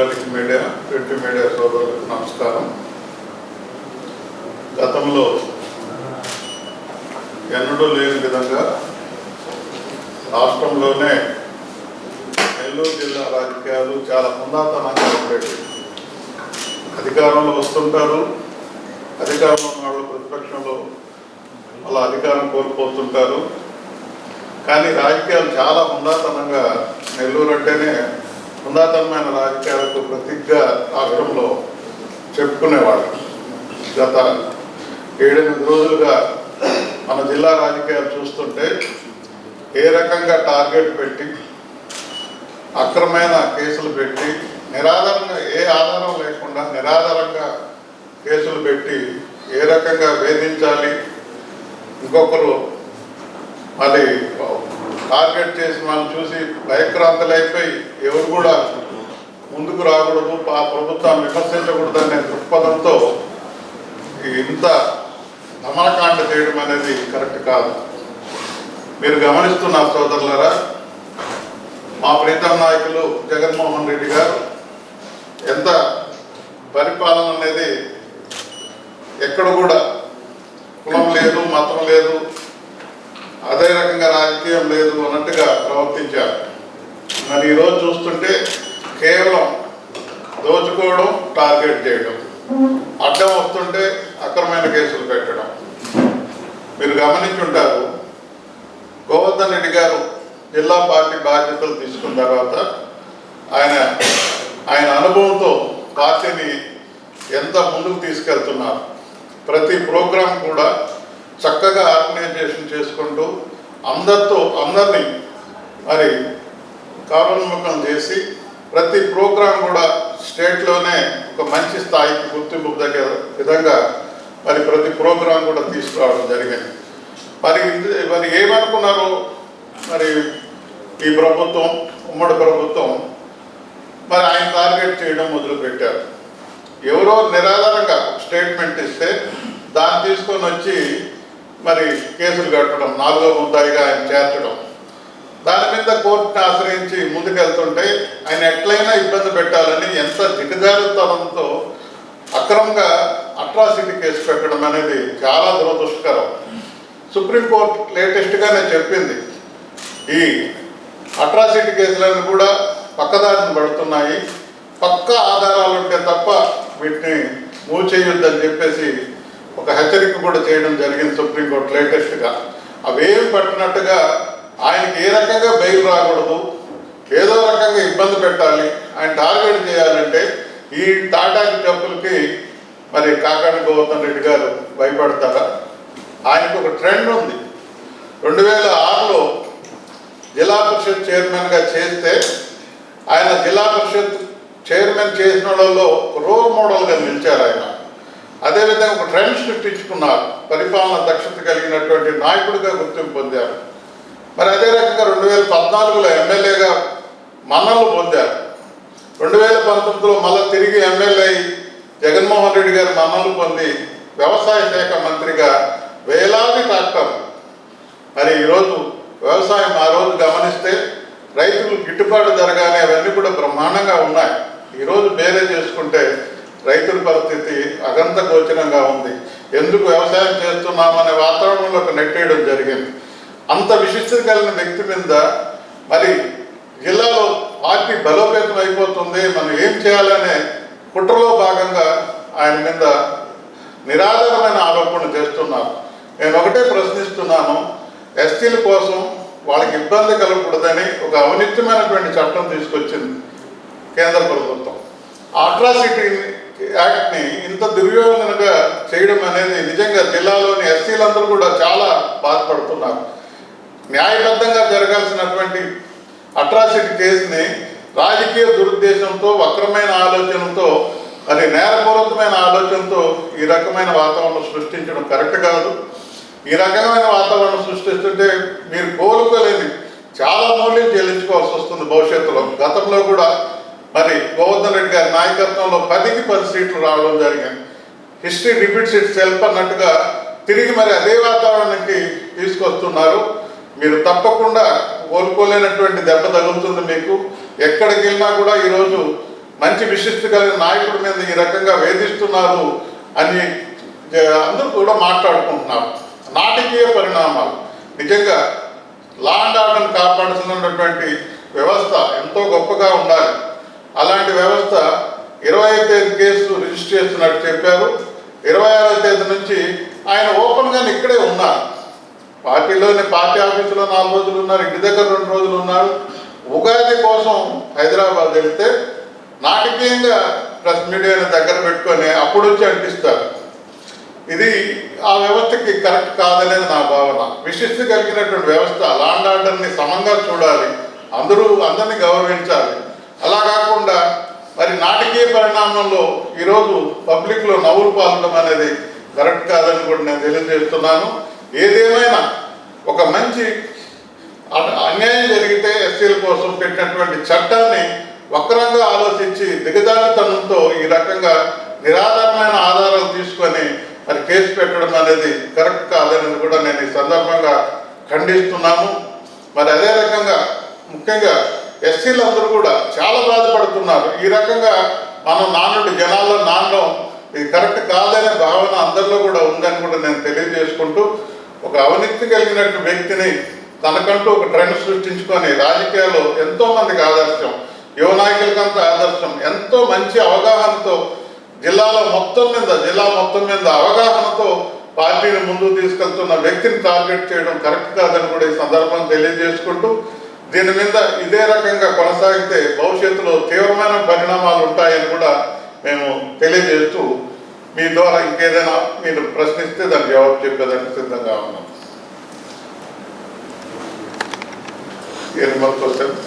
Electronic media print media సోదరులకు నమస్కారం. గతంలో ఎన్నడూ లేని విధంగా రాష్ట్రంలోనే నెల్లూరు జిల్లా రాజకీయాలు చాలా పుందాతనంగా ఉండేవి. అధికారంలో వస్తుంటారు అధికారంలో ఉన్న వాళ్ళు ప్రతిపక్షంలో అలా అధికారం కోల్పోతుంటారు. కానీ రాజకీయాలు చాలా పుందాతనంగా నెల్లూరు అంటేనే ఉన్నతమైన రాజకీయాలకు ప్రతిజ్ఞ రాష్ట్రంలో చెప్పుకునేవాళ్ళు. గత ఏడెనిమిది రోజులుగా మన జిల్లా రాజకీయాలు చూస్తుంటే ఏ రకంగా టార్గెట్ పెట్టి అక్రమైన కేసులు పెట్టి నిరాధారంగా ఏ ఆధారం లేకుండా నిరాధారంగా కేసులు పెట్టి ఏ రకంగా వేధించాలి ఇంకొకరు మళ్ళీ టార్గెట్ చేసి మనం చూసి భయక్రాంతులైపోయి ఎవరు కూడా ముందుకు రాకూడదు ఆ ప్రభుత్వాన్ని విమర్శించకూడదనే దృక్పథంతో ఇంత దమనకాండ చేయడం అనేది కరెక్ట్ కాదు. మీరు గమనిస్తున్న సోదరులరా మా ప్రీతం నాయకులు జగన్మోహన్ రెడ్డి గారు ఎంత పరిపాలన అనేది ఎక్కడ కూడా కులం లేదు మతం లేదు అదే రకంగా రాజకీయం లేదు అన్నట్టుగా ప్రవర్తించారు. మరి ఈరోజు చూస్తుంటే కేవలం దోచుకోవడం టార్గెట్ చేయడం అడ్డం వస్తుంటే అక్రమైన కేసులు పెట్టడం. మీరు గమనించుంటారు గోవర్ధన్ రెడ్డి గారు జిల్లా పార్టీ బాధ్యతలు తీసుకున్న తర్వాత ఆయన ఆయన అనుభవంతో పార్టీని ఎంత ముందుకు తీసుకెళ్తున్నారు. ప్రతి ప్రోగ్రాం కూడా చక్కగా ఆర్గనైజేషన్ చేసుకుంటూ అందరితో అందరినీ మరి కారోన్ముఖం చేసి ప్రతి ప్రోగ్రాం కూడా స్టేట్లోనే ఒక మంచి స్థాయికి గుర్తింపు దగ్గర విధంగా మరి ప్రతి ప్రోగ్రాం కూడా తీసుకురావడం జరిగింది. మరి మరి ఏమనుకున్నారు మరి ఈ ప్రభుత్వం ఉమ్మడి ప్రభుత్వం మరి ఆయన టార్గెట్ చేయడం మొదలుపెట్టారు. ఎవరో నిరాధారంగా స్టేట్మెంట్ ఇస్తే దాన్ని తీసుకొని వచ్చి మరి కేసులు కట్టడం నాలుగో ముద్దాయిగా ఆయన చేర్చడం. దాని మీద కోర్టుని ఆశ్రయించి ముందుకెళ్తుంటే ఆయన ఎట్లయినా ఇబ్బంది పెట్టాలని ఎంత దిగజారుతనంతో అక్రమంగా అట్రాసిటీ కేసు పెట్టడం అనేది చాలా దురదృష్టకరం. సుప్రీంకోర్టు లేటెస్ట్గానే చెప్పింది ఈ అట్రాసిటీ కేసులను కూడా పక్కదారిని పడుతున్నాయి. పక్క ఆధారాలు ఉంటే తప్ప వీటిని మూవ్ చేయొద్దని చెప్పేసి ఒక హెచ్చరిక కూడా చేయడం జరిగింది సుప్రీంకోర్టు లేటెస్ట్గా అవేమి పట్టినట్టుగా ఆయనకి ఏ రకంగా బెయిల్ రాకూడదు ఏదో రకంగా ఇబ్బంది పెట్టాలి ఆయన టార్గెట్ చేయాలంటే ఈ టాటాకి చెప్పులకి మరి కాకాని గోవర్ధన్ రెడ్డి గారు భయపడతారా? ఆయనకు ఒక ట్రెండ్ ఉంది. రెండు వేల ఆరులో జిల్లా పరిషత్ చైర్మన్గా చేస్తే ఆయన జిల్లా పరిషత్ చైర్మన్ చేసిన వాళ్ళలో రోల్ మోడల్గా నిలిచారు ఆయన. అదేవిధంగా ఒక ట్రెండ్ సృష్టించుకున్నారు పరిపాలన దక్షత కలిగినటువంటి నాయకుడిగా గుర్తింపు పొందారు. మరి అదే రకంగా రెండు వేల పద్నాలుగులో ఎమ్మెల్యేగా మన్నలు పొందారు. రెండు వేల పంతొమ్మిదిలో మళ్ళీ తిరిగి ఎమ్మెల్యే జగన్మోహన్ రెడ్డి గారి మన్నలు పొంది వ్యవసాయ శాఖ మంత్రిగా వేలాది ట్రాక్టర్ మరి ఈరోజు వ్యవసాయం ఆ రోజు గమనిస్తే రైతులు గిట్టుబాటు జరగానే అవన్నీ కూడా బ్రహ్మాండంగా ఉన్నాయి. ఈరోజు వేరే చేసుకుంటే రైతుల పరిస్థితి అగంత గోచరంగా ఉంది. ఎందుకు వ్యవసాయం చేస్తున్నామనే వాతావరణంలోకి నెట్టేయడం జరిగింది. అంత విశిష్టత కలిగిన వ్యక్తి మీద మరి జిల్లాలో పార్టీ బలోపేతం అయిపోతుంది. మనం ఏం చేయాలనే కుట్రలో భాగంగా ఆయన మీద నిరాధారమైన ఆరోపణలు చేస్తున్నారు. నేను ఒకటే ప్రశ్నిస్తున్నాను. ఎస్టీల కోసం వాళ్ళకి ఇబ్బంది కలగకూడదని ఒక అవినిత్యమైనటువంటి చట్టం తీసుకొచ్చింది కేంద్ర ప్రభుత్వం. అట్రాసిటీ యాక్ట్ని ఇంత దుర్యోగనగా చేయడం అనేది నిజంగా జిల్లాలోని ఎస్సీలందరూ కూడా చాలా బాధపడుతున్నారు. న్యాయబద్ధంగా జరగాల్సినటువంటి అట్రాసిటీ కేసుని రాజకీయ దురుద్దేశంతో వక్రమైన ఆలోచనతో అది నేరపూర్వకమైన ఆలోచనతో ఈ రకమైన వాతావరణం సృష్టించడం కరెక్ట్ కాదు. ఈ రకమైన వాతావరణం సృష్టిస్తుంటే మీరు కోలుకోలేని చాలా మూల్యం చెల్లించుకోవాల్సి వస్తుంది భవిష్యత్తులో. గతంలో కూడా మరి గోవర్ధన్ రెడ్డి గారి నాయకత్వంలో పదికి పది సీట్లు రావడం జరిగింది. హిస్టరీ రిపీట్స్ ఇట్ సెల్ఫ్ అన్నట్టుగా తిరిగి మరి అదే వాతావరణానికి తీసుకొస్తున్నారు. మీరు తప్పకుండా కోలుకోలేనటువంటి దెబ్బ తగులుతుంది మీకు. ఎక్కడికి వెళ్ళినా కూడా ఈరోజు మంచి విశిష్ట కలిగిన నాయకుడి మీద ఈ రకంగా వేధిస్తున్నారు అని అందరూ కూడా మాట్లాడుకుంటున్నారు. నాటకీయ పరిణామాలు. నిజంగా లా అండ్ ఆర్డర్ని కాపాడుతున్నటువంటి వ్యవస్థ ఎంతో గొప్పగా ఉండాలి. అలాంటి వ్యవస్థ ఇరవై తేదీ కేసు రిజిస్టర్ చేస్తున్నట్టు చెప్పారు. ఇరవై ఆరో తేదీ నుంచి ఆయన ఓపెన్గా ఇక్కడే ఉన్నారు. పార్టీలోని పార్టీ ఆఫీసులో నాలుగు రోజులు ఉన్నారు ఇంటి దగ్గర రెండు రోజులు ఉన్నారు. ఉగాది కోసం హైదరాబాద్ వెళ్తే నాటకీయంగా ప్రెస్ మీడియాని దగ్గర పెట్టుకొని అప్పుడు వచ్చి అంటిస్తారు. ఇది ఆ వ్యవస్థకి కరెక్ట్ కాదనేది నా భావన. విశిష్ట కలిగినటువంటి వ్యవస్థ లాండ్ ఆర్డర్ని సమంగా చూడాలి. అందరూ అందరినీ గౌరవించాలి. కాకుండా మరి నాటకీయ పరిణామంలో ఈరోజు పబ్లిక్లో నవ్వులు పాలడం అనేది కరెక్ట్ కాదని కూడా నేను తెలియజేస్తున్నాను. ఏదేమైనా ఒక మంచి అన్యాయం జరిగితే ఎస్సీల కోసం పెట్టినటువంటి చట్టాన్ని వక్రంగా ఆలోచించి దిగజారుతనంతో ఈ రకంగా నిరాధారమైన ఆధారాలు తీసుకొని మరి కేసు పెట్టడం అనేది కరెక్ట్ కాదని కూడా నేను ఈ సందర్భంగా ఖండిస్తున్నాను. మరి అదే రకంగా ముఖ్యంగా ఎస్సీలు అందరూ కూడా చాలా బాధపడుతున్నారు. ఈ రకంగా మనం నానుడి జనాల్లో నానడం ఇది కరెక్ట్ కాదనే భావన అందరిలో కూడా ఉందని కూడా నేను తెలియజేసుకుంటూ ఒక అవినీతి కలిగినటువంటి వ్యక్తిని తనకంటూ ఒక ట్రెండ్ సృష్టించుకొని రాజకీయాల్లో ఎంతో మందికి ఆదర్శం యువ నాయకులకంతా ఆదర్శం ఎంతో మంచి అవగాహనతో జిల్లాలో మొత్తం మీద జిల్లా మొత్తం మీద అవగాహనతో పార్టీని ముందుకు తీసుకెళ్తున్న వ్యక్తిని టార్గెట్ చేయడం కరెక్ట్ కాదని కూడా ఈ సందర్భం తెలియజేసుకుంటూ దీని మీద ఇదే రకంగా కొనసాగితే భవిష్యత్తులో తీవ్రమైన పరిణామాలు ఉంటాయని కూడా మేము తెలియజేస్తూ మీ ద్వారా ఇంకేదైనా మీరు ప్రశ్నిస్తే దాని జవాబు చెప్పేదానికి సిద్ధంగా ఉన్నాం. ఎనిమిది క్వశ్చన్స్